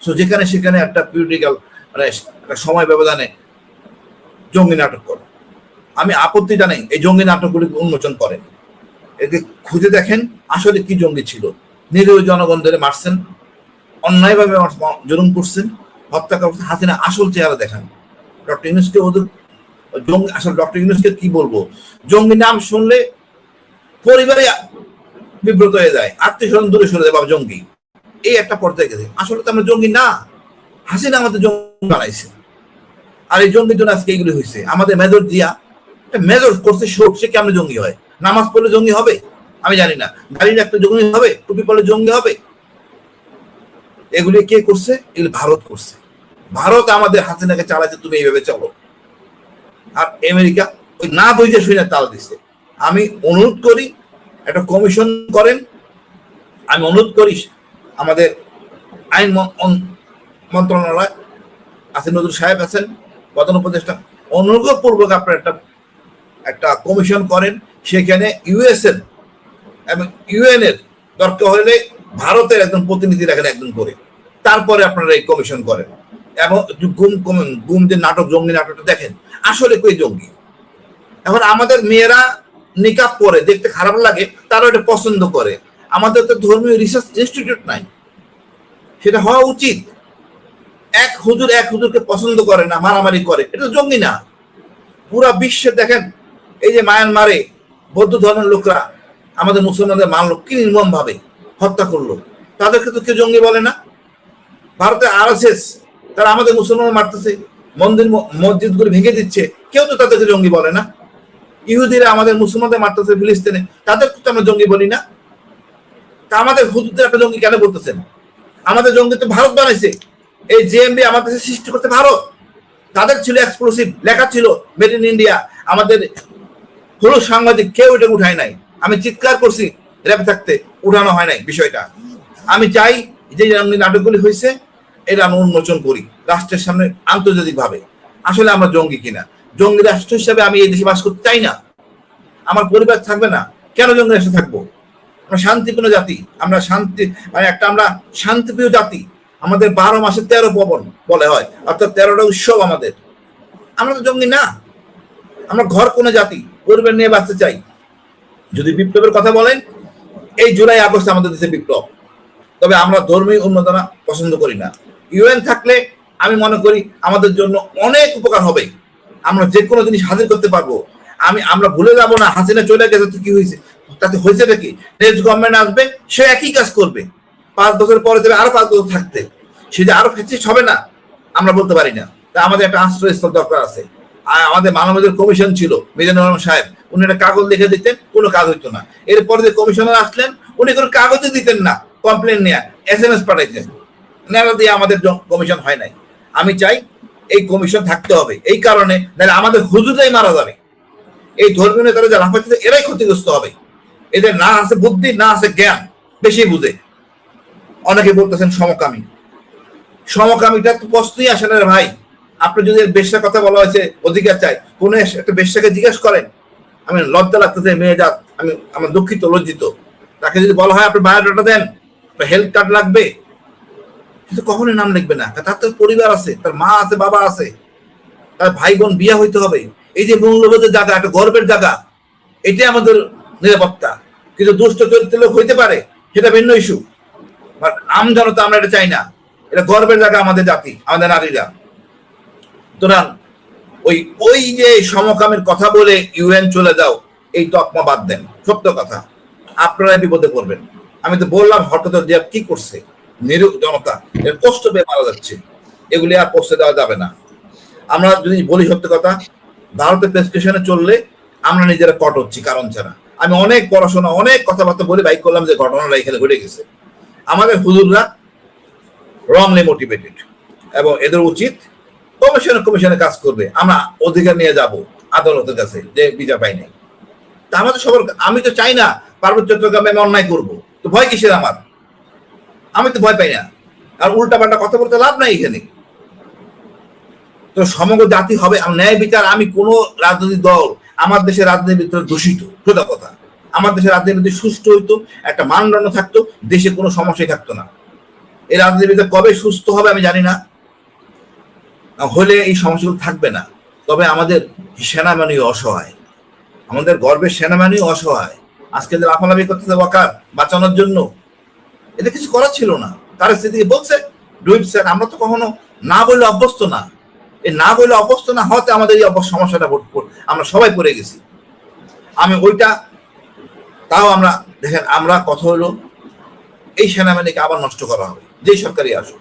So যেখানে সেখানে একটা পিউরিটিক্যাল মানে একটা সময় ব্যবধানে জঙ্গি নাটক করে। আমি আপত্তি জানাই এই জঙ্গি নাটকগুলিকে উন্মোচন করেন। একে খুঁজে দেখেন আসলে কি জঙ্গি ছিল। নিরীহ জনগণদের মারছেন, অন্যায়ভাবে মা- জুলুম করছেন, হত্যা করছেন হাসিনা আসল চেহারা দেখান। ডক্টর ইউনুসকে ওদের, জঙ্গি, আসলে ডক্টর ইউনুসকে কি বলব? জঙ্গি নাম শুনলে পরিবারে বিব্রত হয়ে যায় আত্মীয় স্বজন দূরে সরে যায়, বাবা জঙ্গি। এই একটা পর্যায়ে গেছে। আসলে তো আমরা জঙ্গি না। হাসিনা আমাদের জঙ্গি বানাইছে। আর এই জঙ্গির জন্য আজকে এইগুলি হয়েছে আমাদের মেজর দিয়া মেজর করছে শোক, সে কেমন জঙ্গি হয়? নামাজ পড়লে জঙ্গি হবে? আমি জানি না। গাড়ি একটা জঙ্গি হবে? টুপি পড়লে জঙ্গি হবে? এগুলি কে করছে? এগুলি ভারত করছে। ভারত আমাদের হাসিনাকে চালাচ্ছে তুমি এইভাবে চলো। আর আমেরিকা ওই না বুঝে শুনে তাল দিছে। আমি অনুরোধ করি, একটা কমিশন করেন। আমি অনুরোধ করি আমাদের আইন মন- মন- মন্ত্রণালয় আছেন, নজরুল সাহেব আছেন, প্রধান উপদেষ্টা। অনুগ্রহপূর্বক আপনার একটা একটা কমিশন করেন, সেখানে ইউএস এর এবং ইউএন এর দরকার হলে ভারতের একজন প্রতিনিধি রাখেন একজন করে। তারপরে আপনারা এই কমিশন করেন। এবং গুম কমেন গুম যে নাটক, জঙ্গি নাটকটা দেখেন, আসলে কই জঙ্গি? এখন আমাদের মেয়েরা নিকাপ পরে, দেখতে খারাপ লাগে তারা এটা পছন্দ করে। আমাদের তো ধর্মীয় রিসার্চ ইনস্টিটিউট নাই। সেটা হওয়া উচিত। এক হুজুর এক হুজুরকে পছন্দ করে না, মারামারি করে, এটা জঙ্গি না। পুরা বিশ্বে দেখেন, এই যে মায়ানমারে বৌদ্ধ ধর্মের লোকরা আমাদের মুসলমানদের মানলো কি নির্মম ভাবে হত্যা করল। তাদেরকে তো কেউ জঙ্গি বলে না। ভারতে আর তারা আমাদের মুসলমান মারতেছে, মন্দির মসজিদ গুলি ভেঙে দিচ্ছে, কেউ তো তাদেরকে জঙ্গি বলে না। ইহুদিরা আমাদের মুসলমানদের মারতেছে, ফিলিস্তিনে, তাদের তো আমরা জঙ্গি বলি না। তা আমাদের হুজুরদের একটা জঙ্গি কেন বলতেছেন? আমাদের জঙ্গি তো ভারত বানাইছে। এই জেএমবি আমাদের সৃষ্টি করতে ভারত। তাদের ছিল এক্সপ্লোসিভ লেখা ছিল মেড ইন ইন্ডিয়া আমাদের হলুদ সাংবাদিক কেউ এটা উঠায় নাই। আমি চিৎকার করছি, র্যাবে থাকতে উঠানো হয় নাই বিষয়টা। আমি চাই যে নাটকগুলি হয়েছে এটা আমরা উন্মোচন করি, রাষ্ট্রের সামনে আন্তর্জাতিক ভাবে আসলে আমরা জঙ্গি কিনা? জঙ্গি রাষ্ট্র হিসাবে আমি এই দেশে বাস করতে চাই না। আমার পরিবার থাকবে না। কেন জঙ্গি রাষ্ট্রে থাকব? আমরা শান্তিপূর্ণ জাতি, আমরা শান্তি মানে একটা আমরা শান্তিপ্রিয় জাতি। আমাদের বারো মাসে তেরো পবন বলে হয়, অর্থাৎ তেরোটা উৎসব আমাদের। আমরা তো জঙ্গি না। আমরা ঘর কোনো জাতি পরিবার নিয়ে বাঁচতে চাই। যদি বিপ্লবের কথা বলেন, এই জুলাই আগস্ট আমাদের দেশে বিপ্লব। তবে আমরা ধর্মীয় উন্নতনা পছন্দ করি না। ইউএন থাকলে আমি মনে করি আমাদের জন্য অনেক উপকার হবে। আমরা যে কোনো জিনিস হাজির করতে পারব। আমি, আমরা ভুলে যাব না, হাসিনা চলে গেছে, তো কি হয়েছে? তাতে হয়েছে নাকি নেক্সট গভর্নমেন্ট আসবে, সে একই কাজ করবে। পাঁচ বছর পরে দেবে আরও পাঁচ বছর থাকতে। সে যে আরও ফেসিস্ট হবে না, আমরা বলতে পারি না। তা আমাদের একটা আশ্রয়স্থল দরকার আছে। আর আমাদের মানবাধিকার কমিশন ছিল, মিজানুর রহমান সাহেব, উনি একটা কাগজ লিখে দিতেন, কোনো কাজ হইতো না। এরপরে যে কমিশনার আসলেন, উনি কোনো কাগজই দিতেন না কমপ্লেন নিয়ে এস এম এস পাঠাইতেন। নেওয়া দিয়ে আমাদের কমিশন হয় নাই। আমি চাই এই কমিশন থাকতে হবে। এই কারণে নাহলে আমাদের হুজুরাই মারা যাবে। এই ধর্মীয় নেতারা যারা এরাই ক্ষতিগ্রস্ত হবে। এদের না আছে বুদ্ধি, না আছে জ্ঞান, বেশি বুঝে। অনেকে বলতেছেন সমকামী। সমকামীটা তো প্রশ্নই আসে না ভাই। আপনি যদি বেশ্যার কথা বলা হয়েছে, অধিকার চাই, কোন একটা বেশ্যাকে জিজ্ঞেস করেন, আমি লজ্জা লাগতেছে মেয়ে জাত আমি আমার দুঃখিত, লজ্জিত। তাকে যদি বলা হয়, আপনি বায়োডাটা দেন হেলথ কার্ড লাগবে? কিন্তু কখনোই নাম লিখবে না। তার তো পরিবার আছে, তার মা আছে, বাবা আছে। তার ভাই বোন বিয়ে হইতে হবে। এই যে মূল্যবোধের জায়গা, একটা গর্বের জায়গা, এটাই আমাদের নিরাপত্তা। কিন্তু দুষ্ট চরিত্র লোক হইতে পারে, সেটা ভিন্ন ইস্যু বাট আম জনতা আমরা এটা চাই না। এটা গর্বের জায়গা আমাদের জাতি, আমাদের নারীরা। সুতরাং ওই ওই যে সমকামের কথা বলে ইউএন চলে যাও, এই তকমা বাদ দেন। সত্য কথা। আপনারা বিপদে পড়বেন। আমি তো বললাম, হঠাৎ রিয়াদ কি করছে? নিরু জনতা। এর কষ্ট পেয়ে মারা যাচ্ছে। এগুলি আর পোস্টে দেওয়া যাবে না। আমরা যদি বলি সত্য কথা, ভারতের প্রেসক্রিপশনে চললে আমরা নিজেরা কট হচ্ছি, কারণ ছাড়া। আমি অনেক পড়াশোনা, অনেক কথাবার্তা বলে বাইক করলাম যে ঘটনাটা এখানে ঘটে গেছে। আমাদের হুজুররা রংলি মোটিভেটেড এবং এদের উচিত কমিশনে কমিশনে কাজ করবে। আমরা অধিকার নিয়ে যাব আদালতের কাছে যে বিচার পাই নাই। তা আমাদের সবার আমি তো চাই না পার্বত্য চট্টগ্রামে আমি অন্যায় করব। তো ভয় কিসের আমার? আমি তো ভয় পাই না। আর উল্টা পাল্টা কথা বলতে লাভ নাই এখানে। তো সমগ্র জাতি হবে ন্যায় বিচার আমি কোন রাজনৈতিক দল আমার দেশের রাজনীতির ভিতরে দূষিত, সোজা কথা। আমার দেশের রাজনীতি সুষ্ঠু হইতো, একটা মানদণ্ড থাকতো, দেশে কোনো সমস্যাই থাকতো না। এই রাজনীতিবিদ কবে সুস্থ হবে আমি জানি না। হলে এই সমস্যাগুলো থাকবে না। তবে আমাদের সেনাবাহিনী অসহায়। আমাদের গর্বের সেনাবাহিনী অসহায়। আজকে যে লাফালাফি করতেছে ওয়াকার, বাঁচানোর জন্য এটা কিছু করার ছিল না। তার স্থিতি বলছে ডুইট স্যার আমরা তো কখনো না বললে অভ্যস্ত না। এই না বললে অভ্যস্ত না হতে আমাদের এই সমস্যাটা আমরা সবাই পড়ে গেছি। আমি ওইটা, তাও আমরা, দেখেন, আমরা কথা হলো, এই সেনাবাহিনীকে আবার নষ্ট করা হবে। যেই সরকারই আসুক।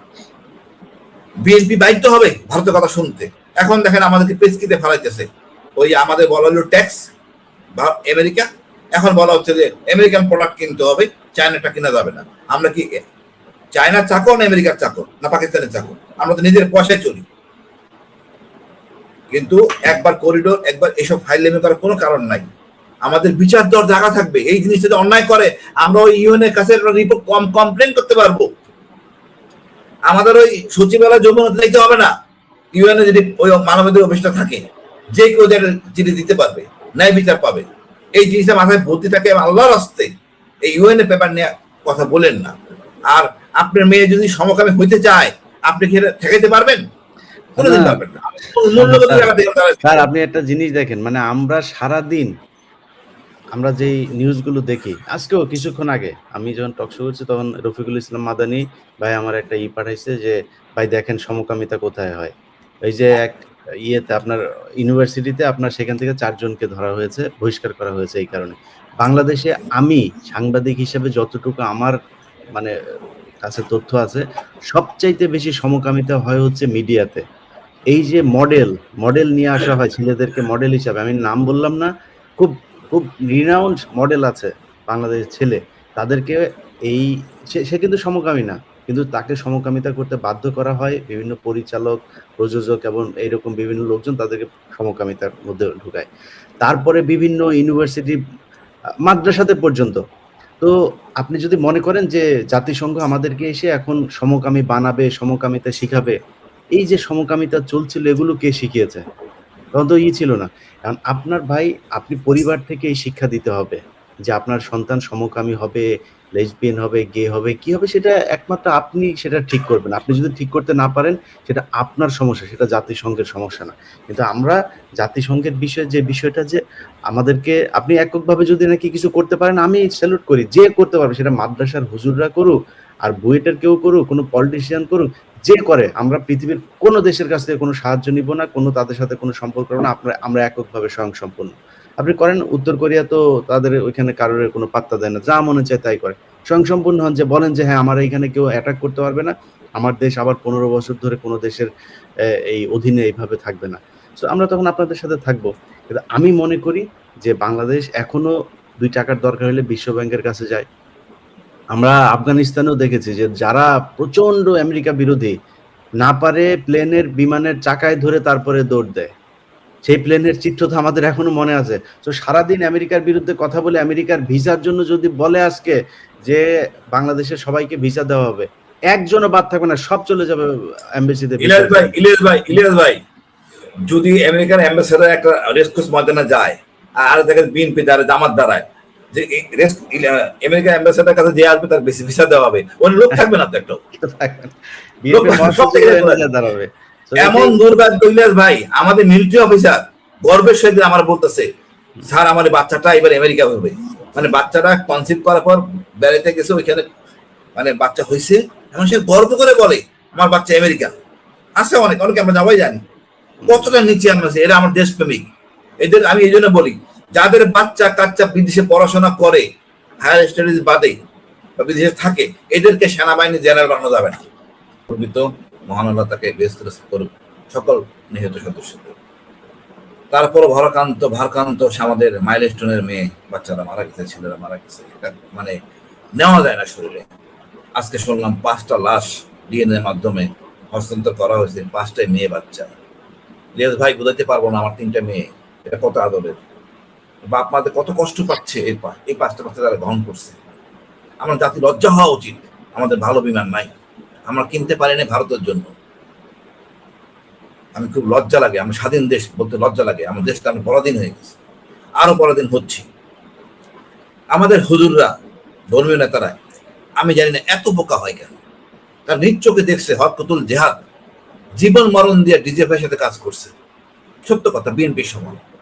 বিএনপি বাধ্য হবে ভারতের কথা শুনতে। এখন দেখেন আমাদেরকে পেস্কিতে ফেলাইতেছে। ওই আমাদের বলা হলো ট্যাক্স আমেরিকা। এখন বলা হচ্ছে যে আমেরিকান প্রোডাক্ট কিনতে হবে, চায়নাটা কিনা যাবে না। আমরা কি, চায়নার চাকর না আমেরিকার চাকর, না পাকিস্তানের চাকর? আমরা তো নিজের পয়সায় চলি। কিন্তু একবার করিডোর একবার এসব ফাইল লেমে করার কোনো কারণ নাই। আমাদের বিচার দর জায়গা থাকবে। এই জিনিসটা যদি অন্যায় করে, আমরা ওই ইউএনের কাছে রিপোর্ট কম কমপ্লেন করতে পারব। আমাদের ওই সচিবালয় যমুনাতে যাইতে হবে না। ইউএনএ যদি ওই মানবাধিক অফিসটা থাকে, যে কেউ যেটা চিঠি দিতে পারবে, ন্যায় বিচার পাবে। এই জিনিসটা মাথায় ভর্তি থাকে আল্লাহর হস্তে এই ইউএনএ পেপার নিয়ে কথা বলেন না। আর আপনার মেয়ে যদি সমকামী হইতে চায়, আপনি কি ঠেকাইতে পারবেন? কোনোদিন। না স্যার আপনি একটা জিনিস দেখেন মানে আমরা সারা দিন আমরা যেই নিউজগুলো দেখি আজকেও কিছুক্ষণ আগে আমি যখন টক শো করছি তখন রফিকুল ইসলাম মাদানি ভাই আমার একটা ই পাঠাইছে যে ভাই দেখেন সমকামিতা কোথায় হয়? এই যে এক ইয়েতে আপনার ইউনিভার্সিটিতে আপনার সেখান থেকে চারজনকে ধরা হয়েছে বহিষ্কার করা হয়েছে এই কারণে। বাংলাদেশে আমি সাংবাদিক হিসেবে যতটুকু আমার মানে কাছে তথ্য আছে সবচাইতে বেশি সমকামিতা হয় হচ্ছে মিডিয়াতে। এই যে মডেল মডেল নিয়ে আসা হয় ছেলেদেরকে মডেল হিসাবে, আমি নাম বললাম না, খুব খুব রিনাউন্ড মডেল আছে বাংলাদেশের ছেলে, তাদেরকে এই, সে কিন্তু সমকামী না, কিন্তু তাকে সমকামিতা করতে বাধ্য করা হয়, বিভিন্ন পরিচালক, প্রযোজক এবং এইরকম বিভিন্ন লোকজন তাদেরকে সমকামিতার মধ্যে ঢুকায়। তারপরে বিভিন্ন ইউনিভার্সিটি মাদ্রাসাতে পর্যন্ত। তো আপনি যদি মনে করেন যে জাতিসংঘ আমাদেরকে এসে এখন সমকামী বানাবে, সমকামিতা শিখাবে এই যে সমকামিতা চলছিল, এগুলো কে শিখিয়েছে? তখন তো ই ছিল না। কারণ আপনার ভাই, আপনি পরিবার থেকে এই শিক্ষা দিতে হবে যে আপনার সন্তান সমকামী হবে লেসবিয়ান হবে গে হবে, কি হবে সেটা একমাত্র আপনি সেটা ঠিক করবেন। আপনি যদি ঠিক করতে না পারেন, সেটা আপনার সমস্যা, সেটা জাতিসংঘের সমস্যা না। কিন্তু আমরা জাতিসংঘের বিষয়ে যে বিষয়টা যে আমাদেরকে, আপনি এককভাবে যদি নাকি কিছু করতে পারেন, আমি স্যালুট করি। যে করতে পারবে, সেটা মাদ্রাসার হুজুররা করুক, আর বুয়েটের কেউ করুক, কোনো পলিটিশিয়ান করুক যে করে, আমরা পৃথিবীর কোনো দেশের কাছ থেকে কোনো সাহায্য নিব না, কোনো তাদের সাথে কোনো সম্পর্ক না, আমরা আমরা এককভাবে স্বয়ংসম্পূর্ণ। আপনি করেন, উত্তর কোরিয়া তো তাদের ওইখানে কারোর কোনো পাত্তা দেয় না, যা মনে চায় তাই করে। স্বয়ংসম্পূর্ণ হন যে, বলেন যে হ্যাঁ আমার এইখানে কেউ অ্যাটাক করতে পারবে না, আমার দেশ আবার পনেরো বছর ধরে কোনো দেশের এই অধীনে এইভাবে থাকবে না। তো আমরা তখন আপনাদের সাথে থাকব। কিন্তু আমি মনে করি যে, বাংলাদেশ এখনও দুই টাকার দরকার হলে বিশ্ব ব্যাংকের কাছে যায়। আমরা আফগানিস্তানেও দেখেছি যে যারা প্রচণ্ড আমেরিকা বিরোধী, না পারে প্লেনের বিমানের চাকায় ধরে তারপরে দৌড় দেয়। সেই প্লেনের চিত্র তো আমাদের এখনও মনে আছে। তো সারাদিন আমেরিকার বিরুদ্ধে কথা বলে আমেরিকার ভিসার জন্য যদি বলে আজকে যে বাংলাদেশের সবাইকে ভিসা দেওয়া হবে, একজনও বাদ থাকবে না, সব চলে যাবে এমবেসিতে ইলিয়াস ভাই ইলিয়াস ভাই ইলিয়াস ভাই, যদি আমেরিকান অ্যাম্বাসেডার একটা রেসকোর্স ময়দানে যায়, আর দেখেন বিএনপি দ্বারা জামাত দ্বারায় যে আমেরিকান অ্যাম্বাসেডার কাছে যে আসবে তার বেশি ভিসা দেওয়া হবে। লোক থাকবে না তো একটা। এমন দুর্ভাগ্য ইলিয়াস ভাই আমাদের মিলিটারি অফিসার গর্বের সহিত আমার বলতেছে স্যার আমার বাচ্চাটা এবার আমেরিকা হবে। মানে বাচ্চাটা কনসিভ করার পর বেড়াইতে গেছে ওইখানে মানে বাচ্চা হয়েছে এমন সে গর্ব করে বলে আমার বাচ্চা আমেরিকা আছে অনেক অনেকে আমরা সবাই জানি। কতটা নিচে আমরা এরা আমার দেশপ্রেমিক। এদের আমি এই জন্য বলি যাদের বাচ্চা কাচ্চা বিদেশে পড়াশোনা করে হায়ার স্টাডিজ বাদে বা বিদেশে থাকে, এদেরকে সেনাবাহিনী জেনারেল বানানো যাবে না। প্রকৃত মহান আল্লাহ তাকে বেস্ট করুক, সকল নিহত সদস্যদের তারপর ভরাকান্ত, ভারকান্ত আমাদের মাইলস্টোনের মেয়ে, বাচ্চারা মারা গেছে, ছেলেরা মারা গেছে। এটা মানে নেওয়া যায় না শরীরে। আজকে শুনলাম পাঁচটা লাশ ডিএনএ মাধ্যমে হস্তান্তর করা হয়েছে, পাঁচটাই মেয়ে বাচ্চা। লিয়াস ভাই, বোঝাতে পারব না আমার তিনটা মেয়ে, এটা কত আদরের? বাপ মাদের কত কষ্ট পাচ্ছে পা- এই পাঁচটা বাচ্চা তারা গ্রহণ করছে। আমার জাতি লজ্জা হওয়া উচিত। আমাদের ভালো বিমান নাই। আমরা কিনতে পারিনি ভারতের জন্য। আমি খুব লজ্জা লাগে। আমি স্বাধীন দেশ বলতে লজ্জা লাগে। আমার দেশটা আমি পরাধীন হয়ে গেছে। আরও পরাধীন হচ্ছি। আমাদের হুজুররা, ধর্মীয় নেতারা, আমি জানি না এত বোকা হয় কেন। তার নিজ দেখছে হরকতুল জেহাদ। জীবন মরণ দিয়ে ডিজেফের সাথে কাজ করছে। সত্য কথা, বিএনপির সময়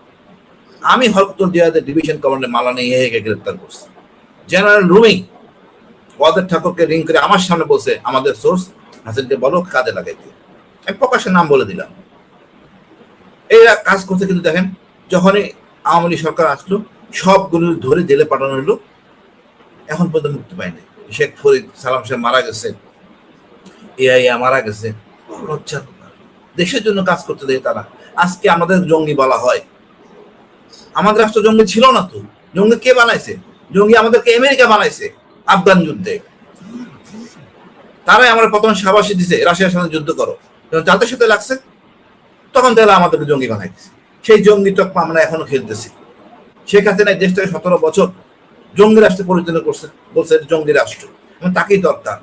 আমি হরকতুল জেহাদের ডিভিশন কমান্ডার মালানি ইহেকে গ্রেপ্তার করছি। জেনারেল রুমিং ওয়াদের ঠাকুরকে রিং করে আমার সামনে বসে আমাদের সোর্স হাসিনকে বলো, কাজে লাগাইতে আমি প্রকাশের নাম বলে দিলাম। এরা কাজ করতে কিন্তু দেখেন, যখনই আওয়ামী লীগ সরকার আসলো, সবগুলো ধরে জেলে পাঠানো হলো। এখন পর্যন্ত মুক্তি পায়নি। শেখ ফরিদ, সালাম সাহেব মারা গেছে। এআইয়া মারা গেছে। দেশের জন্য কাজ করতে দেয় তারা। আজকে আমাদের জঙ্গি বলা হয়। আমাদের রাষ্ট্র জঙ্গি ছিল না তো। জঙ্গি কে বানাইছে? জঙ্গি আমাদেরকে আমেরিকা বানাইছে আফগান যুদ্ধে। তারাই আমরা প্রথম সাবাসী দিছে, রাশিয়ার সাথে যুদ্ধ করো। যাদের সাথে লাগছে, তখন তারা আমাদেরকে জঙ্গি বানাইছে সেই জঙ্গি তকমা আমরা এখনও খেলতেছি। শেখ হাসিনা দেশটাকে সতেরো বছর জঙ্গি রাষ্ট্রে পরিচালনা করছে, বলছে জঙ্গি রাষ্ট্র। তাকেই দরকার।